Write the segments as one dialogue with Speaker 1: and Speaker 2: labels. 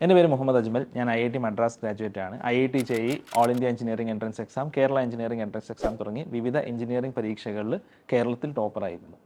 Speaker 1: എന്റെ പേര് മുഹമ്മദ് അജ്മൽ. ഞാൻ I I T Madras graduate ആണ്. I I T ചെയ്യി all India engineering entrance exam Kerala engineering entrance exam തുടങ്ങി വിവിധ എഞ്ചിനീയറിംഗ് പരീക്ഷകളിൽ കേരളത്തിൽ ടോപ്പറായിരുന്നു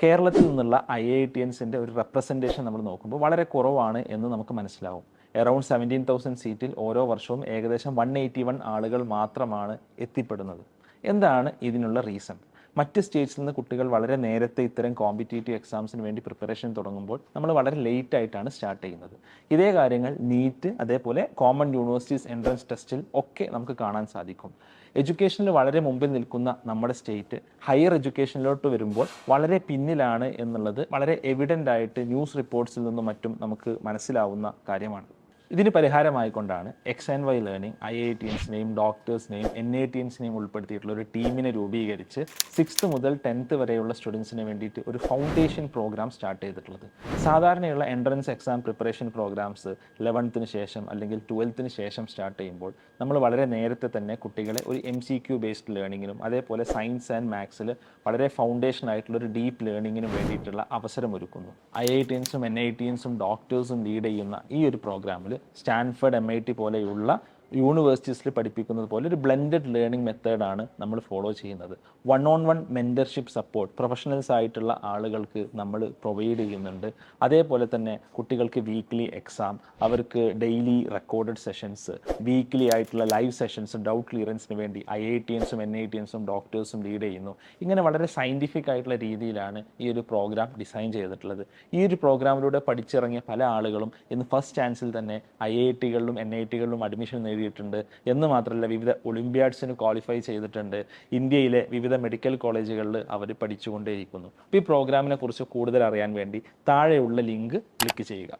Speaker 1: കേരളത്തിൽ നിന്നുള്ള ഐ ഐ ടി എൻസിന്റെ ഒരു റെപ്രസെന്റേഷൻ നമ്മൾ നോക്കുമ്പോൾ വളരെ കുറവാണ് എന്ന് നമുക്ക് മനസ്സിലാവും. എറൗണ്ട് സെവന്റീൻ തൗസൻഡ് സീറ്റിൽ ഓരോ വർഷവും ഏകദേശം വൺ എയ്റ്റി വൺ ആളുകൾ മാത്രമാണ് എത്തിപ്പെടുന്നത്. എന്താണ് ഇതിനുള്ള റീസൺ മറ്റ് സ്റ്റേറ്റ്സിൽ നിന്ന് കുട്ടികൾ വളരെ നേരത്തെ ഇത്തരം കോമ്പറ്റേറ്റീവ് എക്സാംസിന് വേണ്ടി പ്രിപ്പറേഷൻ തുടങ്ങുമ്പോൾ നമ്മൾ വളരെ ലേറ്റ് ആയിട്ടാണ് സ്റ്റാർട്ട് ചെയ്യുന്നത്. ഇതേ കാര്യങ്ങൾ നീറ്റ് അതേപോലെ കോമൺ യൂണിവേഴ്സിറ്റീസ് എൻട്രൻസ് ടെസ്റ്റിൽ ഒക്കെ നമുക്ക് കാണാൻ സാധിക്കും. എഡ്യൂക്കേഷനിൽ വളരെ മുമ്പിൽ നിൽക്കുന്ന നമ്മുടെ സ്റ്റേറ്റ് ഹയർ എഡ്യൂക്കേഷനിലോട്ട് വരുമ്പോൾ വളരെ പിന്നിലാണ് എന്നുള്ളത് വളരെ എവിഡന്റ് ആയിട്ട് ന്യൂസ് റിപ്പോർട്ട്സിൽ നിന്നും മറ്റും നമുക്ക് മനസ്സിലാവുന്ന കാര്യമാണ്. ഇതിന് പരിഹാരമായിക്കൊണ്ടാണ് X and Y learning I I T എൻസിനെയും ഡോക്ടേഴ്സിനെയും എൻ ഐ ടി എൻസിനെയും ഉൾപ്പെടുത്തിയിട്ടുള്ള ഒരു ടീമിനെ രൂപീകരിച്ച് സിക്സ്ത് മുതൽ ടെൻത്ത് വരെയുള്ള സ്റ്റുഡൻസിന് വേണ്ടിയിട്ട് ഒരു ഫൗണ്ടേഷൻ പ്രോഗ്രാം സ്റ്റാർട്ട് ചെയ്തിട്ടുള്ളത്. സാധാരണയുള്ള എൻട്രൻസ് എക്സാം പ്രിപ്പറേഷൻ പ്രോഗ്രാംസ് ലെവൻത്തിന് ശേഷം അല്ലെങ്കിൽ ട്വൽത്തിന് ശേഷം സ്റ്റാർട്ട് ചെയ്യുമ്പോൾ നമ്മൾ വളരെ നേരത്തെ തന്നെ കുട്ടികളെ ഒരു എം സി ക്യു ബേസ്ഡ് ലേണിങ്ങിനും അതേപോലെ സയൻസ് ആൻഡ് മാത്സിൽ വളരെ ഫൗണ്ടേഷൻ ആയിട്ടുള്ള ഒരു ഡീപ്പ് ലേണിങ്ങിനും വേണ്ടിയിട്ടുള്ള അവസരം ഒരുക്കുന്നു ഐ ഐ ടി എൻസും എൻ ഐ ടി എൻസും ഡോക്ടേഴ്സും ലീഡ് ചെയ്യുന്ന ഈ ഒരു പ്രോഗ്രാമിൽ സ്റ്റാൻഫർഡ് എം ഐ ടി പോലെയുള്ള യൂണിവേഴ്സിറ്റീസിൽ പഠിപ്പിക്കുന്നത് പോലെ ഒരു ബ്ലെൻഡഡ് ലേണിംഗ് മെത്തേഡാണ് നമ്മൾ ഫോളോ ചെയ്യുന്നത്. One on one mentorship support professionals ആയിട്ടുള്ള ആളുകൾക്ക് നമ്മൾ പ്രൊവൈഡ് ചെയ്യുന്നുണ്ട്. അതേപോലെ തന്നെ കുട്ടികൾക്ക് വീക്ക്ലി എക്സാം അവർക്ക് ഡെയിലി റെക്കോർഡഡ് സെഷൻസ് വീക്ക്ലി ആയിട്ടുള്ള ലൈവ് സെഷൻസ് ഡൗട്ട് ക്ലിയറൻസിന് വേണ്ടി ഐ ഐ ടി എൻസും എൻ ഐ ടി ഡോക്ടേഴ്സും ലീഡ് ചെയ്യുന്നു. ഇങ്ങനെ വളരെ സയന്റിഫിക് ആയിട്ടുള്ള രീതിയിലാണ് ഈ ഒരു പ്രോഗ്രാം ഡിസൈൻ ചെയ്തിട്ടുള്ളത്. ഈ ഒരു പ്രോഗ്രാമിലൂടെ പഠിച്ചിറങ്ങിയ പല ആളുകളും ഇന്ന് ഫസ്റ്റ് ചാൻസിൽ തന്നെ ഐ ഐ ടികളിലും എൻ ഐ ടികളിലും അഡ്മിഷൻ നേടിയിട്ടുണ്ട് എന്ന് മാത്രമല്ല വിവിധ ഒളിമ്പ്യാഡ്സിന് ക്വാളിഫൈ ചെയ്തിട്ടുണ്ട്. ഇന്ത്യയിലെ വിവിധ മെഡിക്കൽ കോളേജുകളിൽ അവർ പഠിച്ചുകൊണ്ടേയിരിക്കുന്നു. അപ്പോൾ ഈ പ്രോഗ്രാമിനെ കുറിച്ച് കൂടുതൽ അറിയാൻ വേണ്ടി താഴെയുള്ള ലിങ്ക് ക്ലിക്ക് ചെയ്യുക.